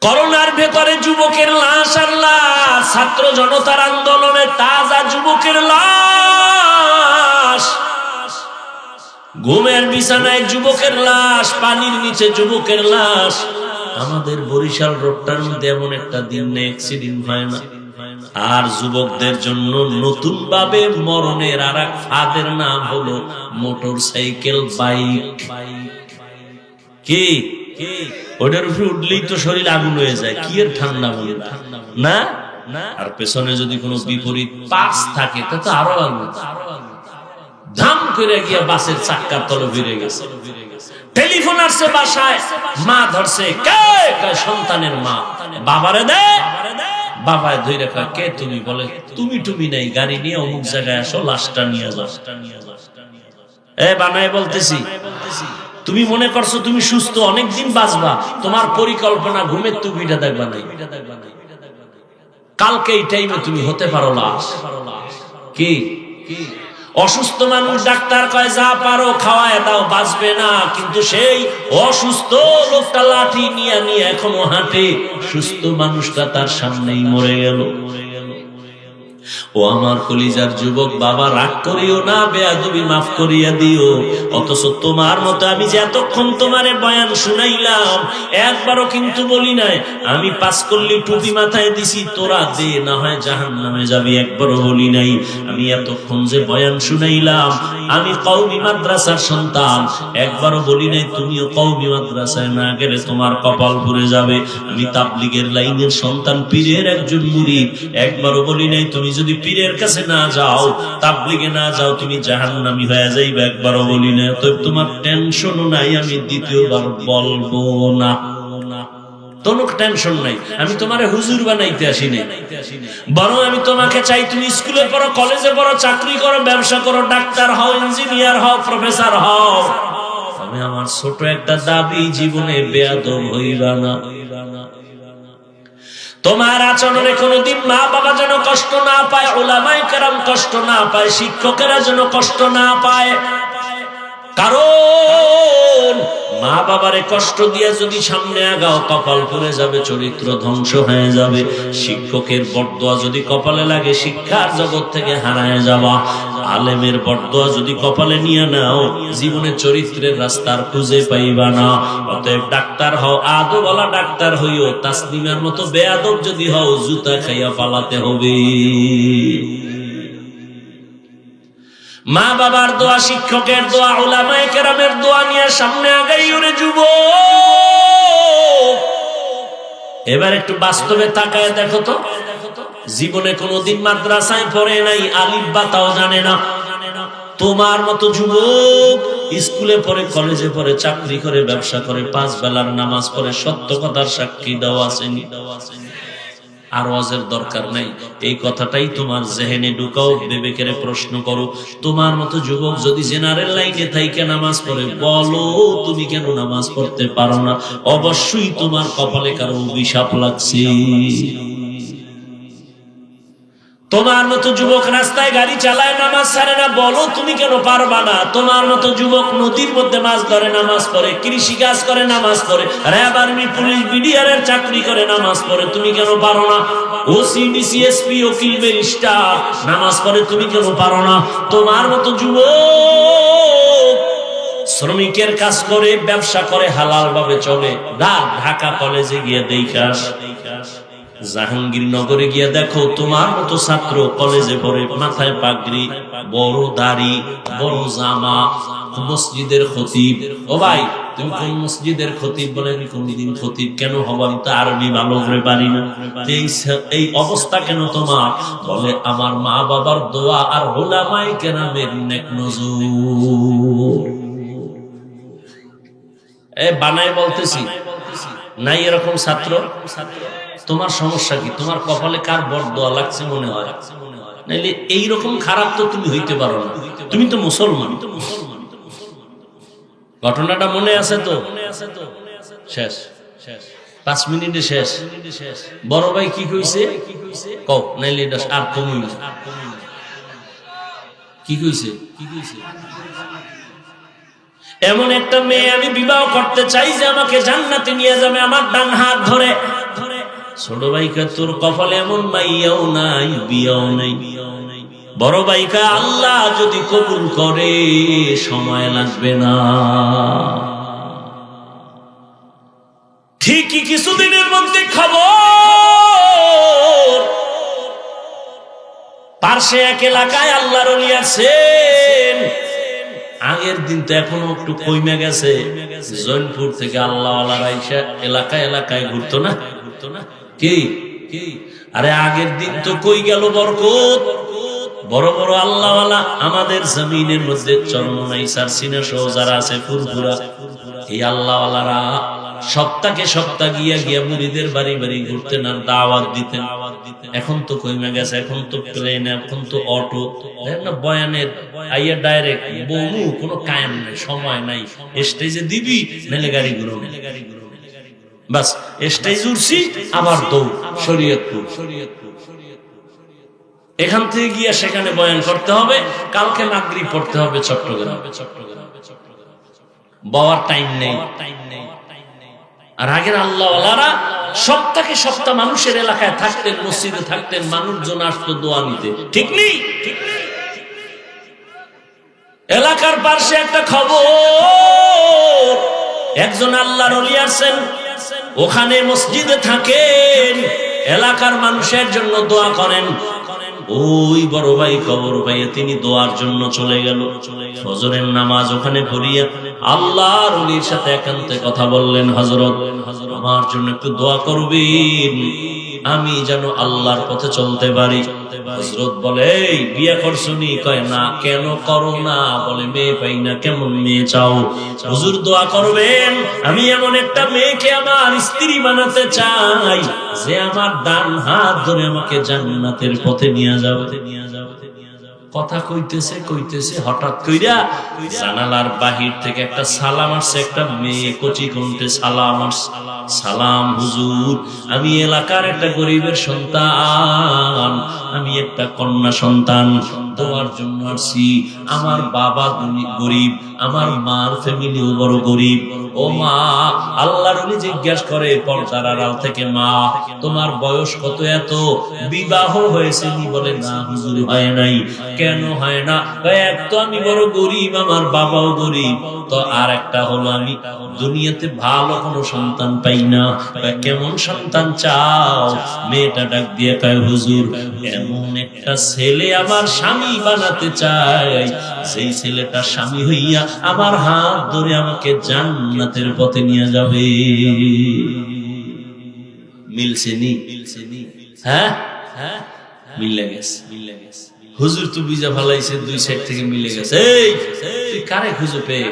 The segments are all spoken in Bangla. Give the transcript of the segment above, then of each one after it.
করোনার ভেতরে যুবকের লাশ আর লাশ ছাত্র জনতার আন্দোলনে তাজা যুবকের লাশ। ঘুমের বিছানায় যুবকের লাশ, পানির নিচে যুবকের লাশ। আমাদের বরিশাল রোডটার মধ্যে এমন একটা দিন নেই অ্যাক্সিডেন্ট হয় না। আর যুবকদের জন্য নতুন ভাবে মরণের আর এক ফাঁদের নাম হলো মোটর সাইকেল বাইক। কি? ওটার উপরে উঠলেই তো শরীর আগুন হয়ে যায়। কি এর ঠান্ডা বলে? না? আর পেছনে যদি কোনো বিপরীত পাস থাকে, তা তো আরও আগুন। তুমি? বলে নাই, গাড়ি নিয়ে অমুক জায়গায় আসো, লাশটা এ বানায় বলতেছি তুমি মনে করছ তুমি সুস্থ, অনেকদিন বাঁচবা, তোমার পরিকল্পনা ঘুমের টুপিটা দেখবা নাই। কালকে এই টাইমে তুমি হতে পারো লাশ। কি? অসুস্থ মানুষ ডাক্তার কয়, যা পারো খাওয়ায় দাও, বাঁচবে না। কিন্তু সেই অসুস্থ লোকটা লাঠি নিয়ে নিয়ে এখনও হাঁটে। সুস্থ মানুষটা তার সামনেই মরে গেল। ও আমার কলিজার যুবক, বাবা, রাগ করিও না, বেয়াদবি মাফ করিয়া দিও। অথচ তোমার মতো আমি যে এতক্ষণ তোমারে বয়ান শুনাইলাম, একবারও কিন্তু বলি নাই, আমি পাস করলি টুপি মাথায় দিছি, তোরা দে, না হয় জাহান নামে যাবি, একবারও বলি নাই। আমি এতক্ষণ যে বয়ান শুনাইলাম, আমি কৌমি মাদ্রাসার সন্তান, একবারও বলি নাই, তুমিও কৌমি মাদ্রাসায় না গেলে তোমার কপাল পুড়ে যাবে। আমি তাবলিগের লাইনের সন্তান, পীরের একজন মুরিদ, একবারও বলি নাই, তুমি যদি পীরের কাছে না যাও তাবলিগে না যাও, তুমি জাহান্নামী হয়ে যাইবে একবারও বলি না তো তোমার টেনশনও নাই, আমি দ্বিতীয়বার বলব না। আমি আমি স্কুলে কলেজে পড়ো, চাকরি করো, ব্যবসা করো, ডাক্তার হও, ইঞ্জিনিয়ার হও, প্রফেসর হও। তবে আমার ছোট একটা দাবি, জীবনে বেয়াদব হইবা না। তোমার আচরণে কোনোদিন মা বাবা যেন কষ্ট না পায় ওলামাই কেরাম কষ্ট না পায়, শিক্ষকেরা যেন কষ্ট না পায়। কারণ মা বাবারে কষ্ট দিয়ে যদি সামনে আগাও, কপাল পরে যাবে, চরিত্র ধ্বংস হয়ে যাবে। শিক্ষকের বরদোয়া যদি কপালে লাগে, শিক্ষার জগৎ থেকে হারায় যাওয়া। আলেমের বরদোয়া যদি কপালে নিয়ে নাও, জীবনে চরিত্রের রাস্তার খুঁজে পাইবা না। অতএব ডাক্তার হও আদো বলা ডাক্তার হইও তাসলিমের মতো বেয়াদব যদি হও, জুতা খাইয়া পালাতে হবে মা বাবার দোয়া, শিক্ষকের দোয়া ওলামায়ে কেরামের দোয়া নিয়ে সামনে আগাই ওরে যুব এবার একটু বাস্তবে তাকায় দেখো তো। জীবনে কোনোদিন মাদ্রাসায় পড়ে নাই, আলিফ বা তাও জানে না। তোমার মতো যুবক স্কুলে পড়ে, কলেজে পড়ে, চাকরি করে, ব্যবসা করে, পাঁচ বেলার নামাজ পড়ে, সত্য কথার সাক্ষী দেওয়া আসেনি দেওয়া আসেনি আর দরকার নাই। এই কথাটাই তোমার জেহেনে ঢুকাও, বিবেকের প্রশ্ন করো। তোমার মতো যুবক যদি জেনারেল লাইনে থাইকে নামাজ পড়ে, বলো তুমি কেন নামাজ পড়তে পারো না? অবশ্যই তোমার কপালে কারও অভিশাপ লাগছে। তোমার মতো যুবক রাস্তায় গাড়ি চালায়, নামাজ ছাড়ে না, বলো তুমি কেন পারবা না? তোমার মতো যুবক নদীর মধ্যে মাছ ধরে, নামাজ পড়ে, কৃষি কাজ করে, নামাজ পড়ে, র্যাব আর্মি, পুলিশ, বিডিআর এর চাকরি করে, নামাজ পড়ে, তুমি কেন পারো না? ওসি ডিসিএসপি উকিল ব্যারিস্টার নামাজ পড়ে, তুমি কেন পারো না? তোমার মতো যুবক শ্রমিকের কাজ করে, ব্যবসা করে হালাল ভাবে চলে ঢাকা কলেজে গিয়ে দেখাস জাহাঙ্গীরনগরে গিয়ে দেখো, তোমার মতো ছাত্র কলেজে পড়ে, মাথায় পাগড়ি, বড় দাড়ি, বড় জামা, মসজিদের খতিব। ও ভাই কোন কেন অবস্থা কেন তোমার? বলে, আমার মা বাবার দোয়া আর হোলামাই কেরামের নেক এ, বানায় বলতেছি। নাই এরকম ছাত্র? তোমার সমস্যা কি? তোমার কপালে কার বর দোয়া লাগছে মনে হয়? নাইলে এইরকম খারাপ তো তুমি হইতে পারো না। তুমি তো মুসলমান। ঘটনাটা মনে আছে তো? শেষ। পাঁচ মিনিটে শেষ। বড় ভাই কি কইছে? কও, নাইলে এটা আর কমই না। কি কইছে কি কইছে? এমন একটা মেয়ে আমি বিবাহ করতে চাই যে আমাকে জান্নাতে নিয়ে যাবে আমার ডান হাত ধরে। ছোট ভাইকা, তোর কপালে এমন মাইয়াও নাই, বিয়াও নাই। বড় ভাইকা, আল্লাহ যদি কবুল করে, সময় লাগবে না। ঠিকই কিছুদিনের মধ্যে খবর। পার্শ্বে এক এলাকায় আল্লাহর আছেন আগের দিন তো এখনও একটু কইমে গেছে, জৈনপুর থেকে আল্লাহ আইসা এলাকায় এলাকায় ঘুরতো না? ঘুরতো না কি? আরে আগের দিন তো কই গেল বরকত? বড় বড় আল্লাহওয়ালা আমাদের জমিনের মধ্যে চরমনাই সারসিনা সহ যারা আছে, ফুরফুরা, এই আল্লাহওয়ালারা সপ্তাহে সপ্তাহ গিয়া গিয়া মুড়িদের বাড়ি বাড়ি ঘুরতেন আর দাওয়াত দিতেন। এখন তো কইমে গেছে, এখন তো প্লেন এখন তো অটো না, বয়ানের আইয়া ডাইরেক্ট বহু কোনো কায়েম নাই, সময় নাই। স্টেজে দিবি মেলে গাড়ি মেলে বাস স্টেজ উঠছি, আবার দৌড়, শরীয়তপুর। এখান থেকে গিয়ে সেখানে বয়ান করতে হবে, কালকে নাগরি পড়তে হবে চট্টগ্রাম। চট্টগ্রাম বাবার টাইম নেই। আর আগের আল্লাহওয়ালারা সপ্তাহে সপ্তাহ মানুষের এলাকায় থাকতেন, মসজিদে থাকতেন, মানুষজন আসতো দোয়া নিতে। ঠিক নেই? এলাকার পার্শ্বে একটা খবর। একজন আল্লাহর অলি আছেন, ওখানে মসজিদে থাকেন, এলাকার মানুষের জন্য দোয়া করেন। ওই বড় ভাই কবর ভাইয়ে তিনি দোয়ার জন্য চলে গেল। ফজরের নামাজ ওখানে ভরিয়া আল্লাহর অলির সাথে একান্তে কথা বললেন হজরত আমার জন্য একটু দোয়া করবেন আমি যেন আল্লাহর পথে চলতে পারি। হজরত বলে, এই, বিয়ে করছুনি কয়, না। কেন করো না? বলে, মেয়ে পাই না, কেমন মেয়ে চাও? হুজুর দোয়া করবেন, আমি এমন একটা মেয়েকে আমার স্ত্রী বানাতে চাই, যে আমার ডান হাত ধরে আমাকে জান্নাতের পথে নিয়ে যাবে নিয়ে যাবে। কথা কইতেছে কইতেছে, হঠাৎ কইরা জানালার বাহির থেকে একটা সালাম আসছে, একটা মেয়ে কচি কণ্ঠে সালাম সালাম, হুজুর, আমি এলাকার একটা গরিবের সন্তান, আমি একটা কন্যা সন্তান তোমার জন্য আসছি। আমার বাবা গরিব, আমার মার ফ্যামিলিও বড় গরিব। ও মা, আল্লাহর উনি জিজ্ঞাসা করে, পর্দার আড়াল থেকে মা, তোমার বয়স কত এত? বিবাহ হয়েছে বলে, না, হুজুর, হয় নাই। কেন হয় না? এক তো আমি বড় গরিব, আমার বাবাও গরিব। তো আর একটা হলো আমি দুনিয়াতে ভালো কোনো সন্তান পাই না। কেমন সন্তান চাও? মেয়েটা ডাক দিয়ে কয়, হুজুর, এমন একটা ছেলে আমার স্বামী বানাতে চাই। সেই ছেলেটা স্বামী হইয়া আমার হাত ধরে আমাকে জান্নাতের পথে নিয়ে যাবে। মিলছে নি? হ্যাঁ? হ্যাঁ? মিলে গেছে মিলে গেছে হুজুর তো বিজা ফালাইছে দুই সাইড থেকে মিলে গেছে। কারে খুঁজে পেয়ে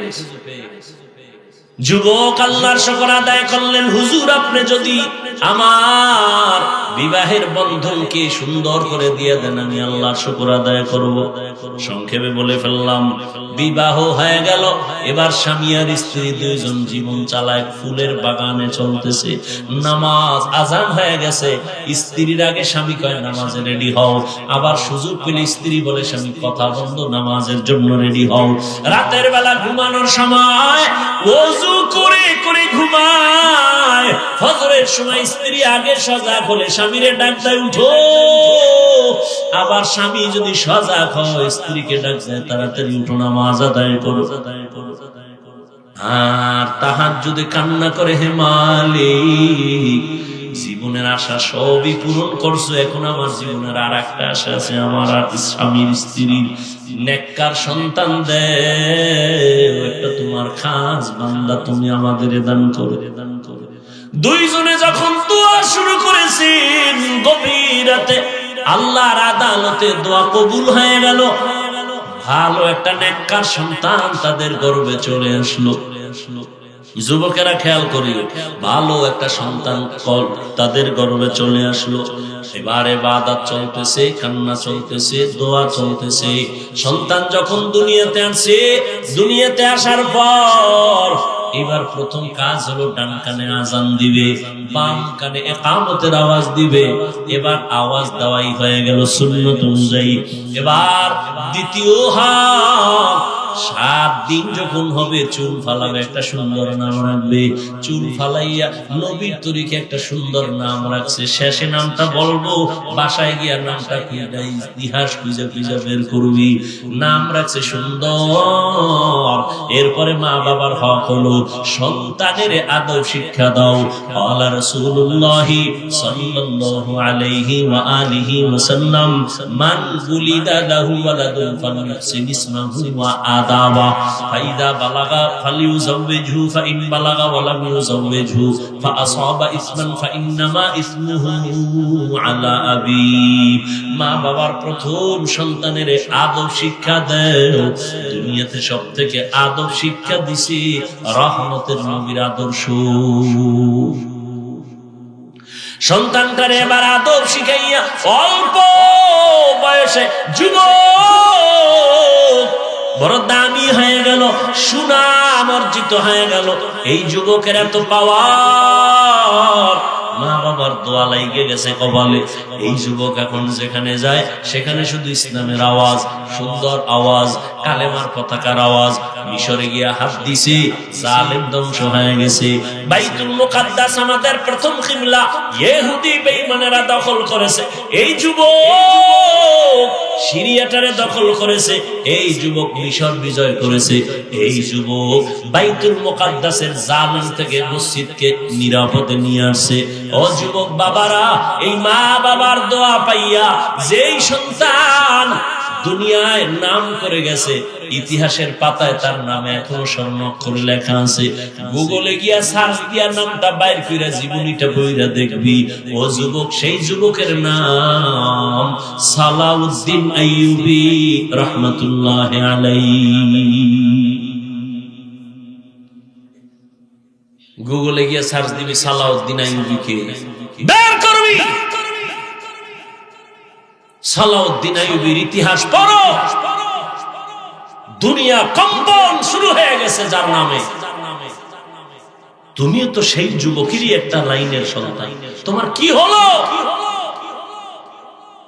যুবক আল্লাহর শকর আদায় করলেন, হুজুর আপনি যদি আমার বিবাহের বন্ধনকে সুন্দর করে দিয়ে দেন, আমি আল্লাহর শকর আদায় করব। সংক্ষেপে বলে ফেললাম, বিবাহ হয়ে গেল, এবার স্বামী আর স্ত্রী দুইজন জীবন চালায়, ফুলের বাগানে চলতেছে। নামাজ আজান হয়ে গেছে, স্ত্রীর আগে স্বামী কয়, নামাজে রেডি হও। আবার সুযোগ পেলে স্ত্রী বলে, স্বামী, কথা বন্ধ, নামাজের জন্য রেডি হও। রাতের বেলা ঘুমানোর সময় ওযু করে করে ঘুমায়। ফজরের সময় স্ত্রী আগে সজাগ হলে স্বামীরে ডাক দেয়, উঠো! আবার স্বামী যদি সজাগ হয়, স্ত্রীকে ডাক দেয়, তাড়াতাড়ি উঠো, নামাজ আদায় করো। আর তাহার যদি কান্না করে, হে মালিক, জীবনের আশা সবই পূরণ করছ। এখন আমার জীবনের আর একটা আশা আছে, আমার স্বামীর স্ত্রীর নেককার সন্তান দে একটা তোমার খাস বান্দা তুমি আমাদের দান করে। দান দুইজনে যখন দোয়া শুরু করেছেন গভীর রাতে আল্লাহর আদালতে দোয়া কবুল হয়ে গেল। ভালো একটা নেককার সন্তান তাদের গর্বে চলে আসলো। যুবকেরা খেয়াল করি ভালো একটা সন্তান তাদের গর্বে চলে আসলো। এবারে বাদাত চলতেছে, কান্না চলতেছে, দোয়া চলতেছে। সন্তান যখন দুনিয়াতে আসে, দুনিয়াতে আসার পর এবার প্রথম কাজ হলো ডান কানে আজান দিবে, বাম কানে একামতের আওয়াজ দিবে। এবার আওয়াজ দেওয়াই হয়ে গেল শূন্য অনুযায়ী। এবার দ্বিতীয় হাত সাত দিন যখন হবে, চুল ফালাবে একটা সুন্দর নাম রাখবে। চুল ফালাইয়া নবীর তরিকে একটা সুন্দর নাম রাখছে। শেষে নামটা বলব, বাসায় গিয়া নামটা খুঁজা, ইতিহাস খুঁজে খুঁজে বের করবি। নাম রাখছে সুন্দর। এরপরে মা বাবার হক হলো, সন্তানের আদব শিক্ষা দাও। আল্লাহ রাসূলুল্লাহি সাল্লাল্লাহু আলাইহি ওয়া আলিহি ওয়াসাল্লাম, মান গুলিদা লাহু ওয়ালাদুন ফালইহসিন ইসমাহু ওয়া আদাবা। ফাইদা বালাগা ফালিউযাওবিজহু ফাইন বালাগা ওয়া লাম ইউযাওবিজহু ফাআসাবা ইসমান, ফাইন্নামা ইসমুহু আলা আবি। মা প্রথম সন্তানের আদব শিক্ষা দেও। দুনিয়াতে সব থেকে আদব শিক্ষা দিছি রহমতের নবীর আদর্শ। সন্তানটারে এবার আদব শিখাইয়া অল্প বয়সে যুব বড় দামি হয়ে গেল, সুনাম অর্জিত হয়ে গেল। এই যুবকের এত পাওয়ার, মা বাবার দোয়া লাইগে গেছে কপালে। এই যুবক এখন যেখানে যায়, সেখানে শুধু ইসলামের আওয়াজ, সুন্দর আওয়াজ, কালেমার পতাকার আওয়াজ। মিশরে গিয়া হাত দিছে, জালেম ধ্বংস হয়ে গেছে। বাইতুল মুকাদ্দাস আমাদের প্রথম কিবলা, ইহুদি বেঈমানেরা দখল করেছে। এই যুবক সিরিয়াটারে দখল করেছে, এই যুবক মিশর বিজয় করেছে। এই যুবক বাইতুল মোকাদ্দাসের জালেম থেকে মসজিদকে নিরাপদে নিয়ে আসে ও যুবক বাবারা, এই মা বাবার দোয়া পাইয়া যেই সন্তান দুনিয়ায় নাম করে গেছে, ইতিহাসের পাতায় তার নামে এখনও স্বর্ণ করে লেখা আছে। গুগলে গিয়া সার্চ দিয়া নামটা বাইর কইরা জীবনীটা বইরা দেখবি। ও যুবক, সেই যুবকের নাম সালাউদ্দিন আইয়ুবি রহমাতুল্লাহ আলাইহি। গুগলে গিয়ে সার্চ দিবি সালাউদ্দিন আইয়ুবিকে। বের করবি! সালাউদ্দিন আইয়ুবির ইতিহাস পড়ো। দুনিয়া কম্পন শুরু হয়ে গেছে যার নামে। তুমিও তো সেই যুবকেরই একটা লাইনের সন্তান। তোমার কি হলো?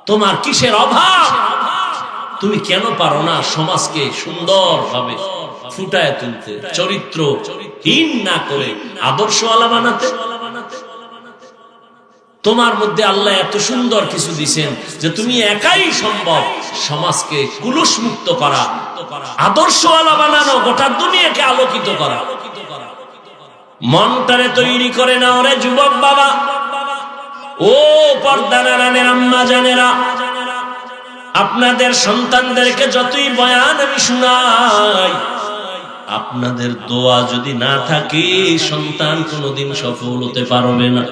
তোমার কিসের অভাব? তুমি কেন পারো না সমাজকে সুন্দর ভাবে ফুটায় তুলতে চরিত্র হীন না করে আদর্শ আলা বানাতে? তোমার মধ্যে আল্লাহ এত সুন্দর কিছু দিছেন যে তুমি একাই সম্ভব সমাজকে কুলুষ মুক্ত করা আদর্শ আলা বানানো, গোটা দুনিয়াকে আলোকিত করা। মনটারে তৈরি করে না ওরে যুবক বাবা। ও পর্দানারানের আম্মা জানেরা, আপনাদের সন্তানদেরকে যতই বয়ান আমি শুনাই আপনাদের দোয়া যদি না থাকে, সন্তান কোনোদিন সফল হতে পারবে না।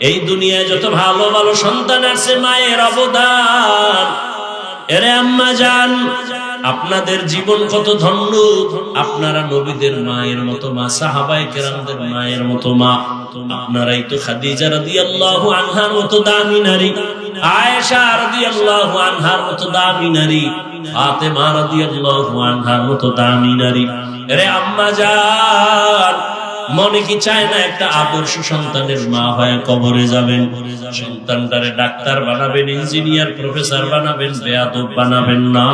এই দুনিয়ায় যত ভালো ভালো সন্তান আছে, মায়ের অবদান। এরে আম্মা যান আপনাদের জীবন কত ধন্য। আপনারা নবীদের মায়ের মতো মা সাহাবাই কেরামদের মায়ের মতো মা। আপনারাই তো খাদিজা রাদিয়াল্লাহু আনহার মতো দামি নারী। আয়েশা রাদিয়াল্লাহু আনহার মতো দামি নারী। ফাতেমা রাদিয়াল্লাহু আনহার মতো দামি নারী। রে আম্মা যান, মনে কি চায় না একটা আদর্শ সন্তানের মা হয়ে কবরে যাবেন? সন্তানটারে ডাক্তার বানাবেন, ইঞ্জিনিয়ার প্রফেসর বানাবেন, বেয়াদব বানাবেন না।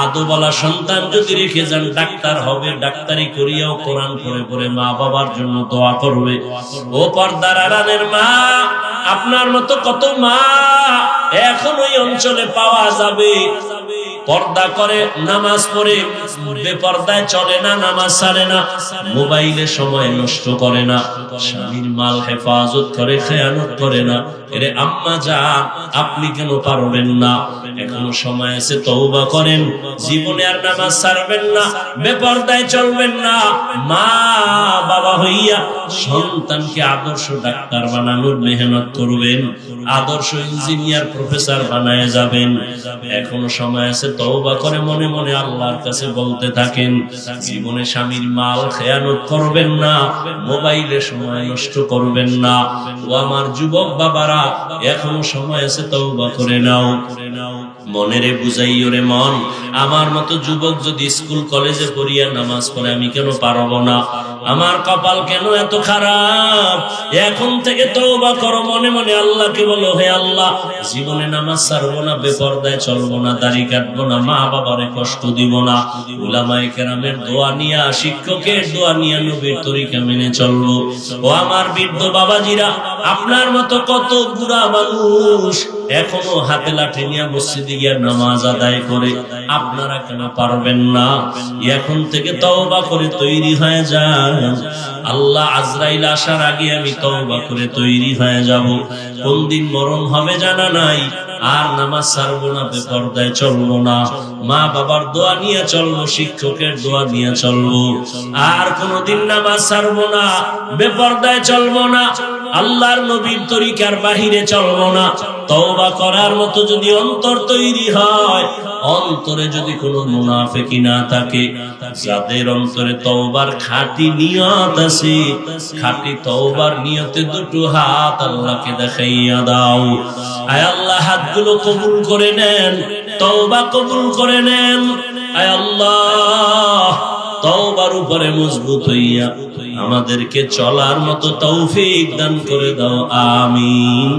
আদবলা সন্তান যদি রেখে যান, ডাক্তার হবে, ডাক্তারি করিয়াও কোরআন পড়ে পড়ে মা বাবার জন্য দোয়া করবে। ও পর্দার আড়ালের মা, আপনার মতো কত মা এখন ওই অঞ্চলে পাওয়া যাবে? পর্দা করে, নামাজ পড়ে, বেপর্দায় চলে না, নামাজ ছাড়ে না, মোবাইলে সময় নষ্ট করে না, স্বামীর মাল হেফাজত করে, খেয়ানত করে না। এরে আম্মা যা আপনি কেন পারবেন না? এখনও সময় আছে, তওবা করেন। জীবনে আর নামাজ ছাড়বেন না, বেপর্দায় চলবেন না। মা বাবা হইয়া সন্তানকে আদর্শ ডাক্তার বানানোর মেহনত করবেন, আদর্শ ইঞ্জিনিয়ার প্রফেসর বানায় যাবেন। এখনও সময় আছে তওবা করে মনে মনে আল্লাহর কাছে বলতে থাকেন, জীবনে স্বামীর মাল খেয়ানত করবেন না মোবাইলে সময় নষ্ট করবেন না। ও আমার যুবক বাবারা, এখনও সময় আছে তওবা করে নাও। মনেরে বুঝাইও রে মন। আমার মতো যুবক যদি স্কুল, কলেজে পড়িয়া নামাজ পড়ে, আমি কেন পারব না? আমার কপাল কেন এত খারাপ? এখন থেকে তওবা করো, মনে মনে আল্লাহকে বলো, হে আল্লাহ, জীবনে নামাজ ছাড়বো না, বেপরদায় চলবো না, দাড়ি কাটবো না মা বাবারে কষ্ট দিব না। উলামায়ে কেরামের দোয়া নিয়া, শিক্ষকের দোয়া নিয়া নবীর তরিকা মেনে চলবো। ও আমার বৃদ্ধ বাবাজিরা, আপনার মতো কত বুড়া মানুষ এখনও হাতে লাঠি নিয়ে মসজিদে গিয়ে নামাজ আদায় করে, আপনারা কেন পারবেন না? এখন থেকে তওবা করে তৈরি হয়ে যান। আল্লাহ আজরাইল আসার আগে আমি তওবা করে তৈরি হয়ে যাব। কোন দিন মরণ হবে জানা নাই, আর নামাজ ছাড়বো না, বেপরদায় চলবো না। মা বাবার দোয়া নিয়ে চলবো, শিক্ষকের দোয়া নিয়ে চলবো। আর কোনদিন নামাজ ছাড়বো না, বেপরদায় চলবো না। আল্লাহর নবীর তরিকার বাহিরে চলবো না। তওবা করার মতো যদি অন্তর তৈরি হয়, অন্তরে যদি কোনো মুনাফেকি না থাকে, যাদের অন্তরে তওবার খাঁটি নিয়ত আছে, খাঁটি তওবার নিয়তে দুটো হাত আল্লাহকে দেখাইয়া দাও। আয় আল্লাহ, হাতগুলো কবুল করে নেন, তওবা কবুল করে নেন। আয় আল্লাহ, তওবার উপরে মজবুত হইয়া আমাদেরকে চলার মতো তৌফিক দান করে দাও আমিন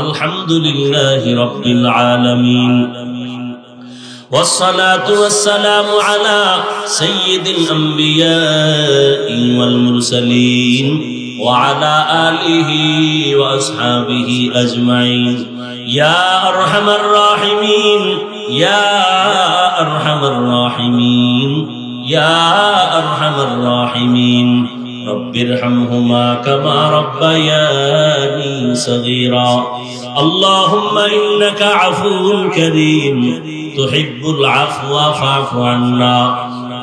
আলহামদুলিল্লাহ রব্বিল আলামিন والصلاة والسلام على سيد الأنبياء والمرسلين وعلى آله وأصحابه أجمعين يا أرحم الراحمين يا أرحم الراحمين يا أرحم الراحمين رب ارحمهما كما ربياني صغيرا. اللهم إنك عفو كريم. تحب العفو فاعف عنا.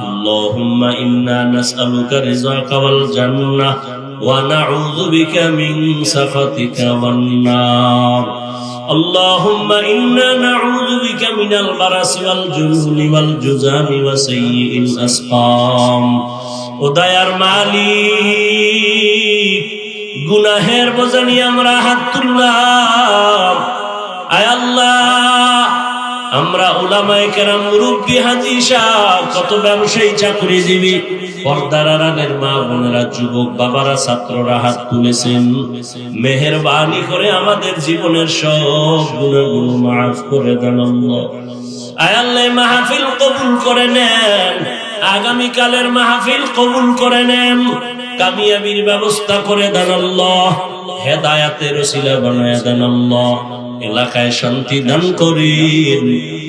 اللهم إنا نسألك رزقك والجنة ونعوذ بك من سخطك والنار. اللهم إنا نعوذ بك من البرس والجنون والجزام وسيء الأسقام. উদয়ার মালিক, গুনাহের বোঝানি আমরা হাত তুললাম। আয় আল্লাহ, আমরা ওলামায়ে কেরাম মুরব্বী হাজি কত ব্যবসায়ী চাকরিজীবী পর্দার আড়ালের মা বোনেরা, যুবক বাবারা, ছাত্ররা হাত তুলেছেন। মেহেরবানি করে আমাদের জীবনের সব গুণাগুলো মাফ করে দেন আল্লাহ। আয় মাহফিল কবুল করে নেন। আগামীকালের মাহফিল কবুল করে নেন। কামিয়াবির ব্যবস্থা করে দেন আল্লাহ। হেদায়াতের ওসিলা বানায় দেন আল্লাহ। এলাকায় শান্তি দান করেন।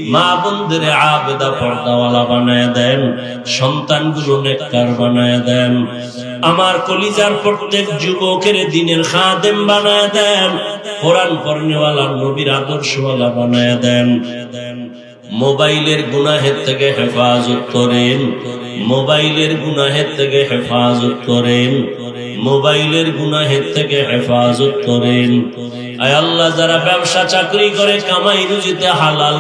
মা বন্ধুরে আবেদা পর্দাওয়ালা বানায় দেন। সন্তানগুলো নেককার বানায় দেন। আমার কলিজার প্রত্যেক যুবকের দিনের খাদেম বানায় দেন। কোরআন পড়নেওয়ালা, নবীর আদর্শওয়ালা বানায় দেন। মোবাইলের গুনাহের থেকে হেফাজত করেন, মোবাইলের গুনাহের থেকে হেফাজত করেন, মোবাইলের গুনাহের থেকে হেফাজত করেন। আয় আল্লাহ, যারা ব্যবসা চাকরি করে, কামাই রুজিতে হালাল